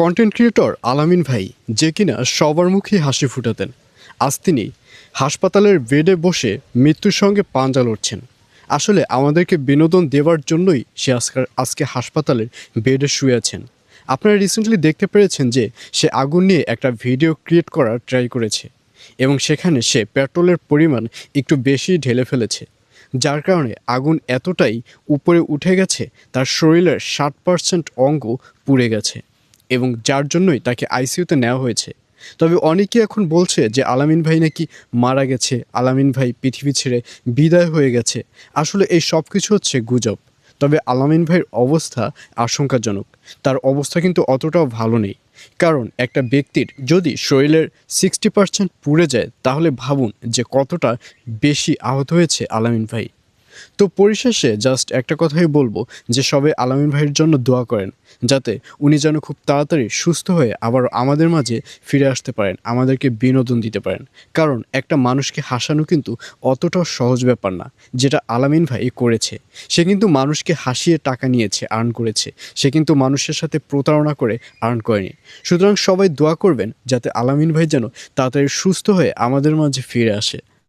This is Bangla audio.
কন্টেন্ট ক্রিয়েটর আলামিন ভাই, যে কিনা সবার মুখে হাসি ফুটাতেন। আজ তিনি হাসপাতালের বেডে বসে মৃত্যুর সঙ্গে পাঞ্জা লড়ছেন। আসলে আমাদেরকে বিনোদন দেওয়ার জন্যই সে আজকাল আজকে হাসপাতালের বেডে শুয়ে আছেন। আপনারা রিসেন্টলি দেখতে পেরেছেন যে সে আগুন নিয়ে একটা ভিডিও ক্রিয়েট করার ট্রাই করেছে এবং সেখানে সে পেট্রোলের পরিমাণ একটু বেশি ঢেলে ফেলেছে, যার কারণে আগুন এতটাই উপরে উঠে গেছে, তার শরীরের ষাট পার্সেন্ট অঙ্গ পুড়ে গেছে। এবং যার জন্যই তাকে আইসিইউতে নেওয়া হয়েছে। তবে অনেকে এখন বলছে যে আলামিন ভাই নাকি মারা গেছে, আলামিন ভাই পৃথিবী ছেড়ে বিদায় হয়ে গেছে। আসলে এই সব কিছু হচ্ছে গুজব। তবে আলামিন ভাইয়ের অবস্থা আশঙ্কাজনক। তার অবস্থা কিন্তু অতটাও ভালো নেই। কারণ একটা ব্যক্তির যদি শরীরের সিক্সটি পার্সেন্ট পুড়ে যায়, তাহলে ভাবুন যে কতটা বেশি আহত হয়েছে আলামিন ভাই। তো পরিশেষে জাস্ট একটা কথাই বলব যে সবাই আলামিন ভাইয়ের জন্য দোয়া করেন, যাতে উনি যেন খুব তাড়াতাড়ি সুস্থ হয়ে আবার আমাদের মাঝে ফিরে আসতে পারেন, আমাদেরকে বিনোদন দিতে পারেন। কারণ একটা মানুষকে হাসানো কিন্তু অতটাও সহজ ব্যাপার না, যেটা আলামিন ভাই করেছে। সে কিন্তু মানুষকে হাসিয়ে টাকা নিয়েছে আর্ন করেছে। সে কিন্তু মানুষের সাথে প্রতারণা করে আর্ন করেনি। সুতরাং সবাই দোয়া করবেন যাতে আলামিন ভাই যেন তাড়াতাড়ি সুস্থ হয়ে আমাদের মাঝে ফিরে আসে।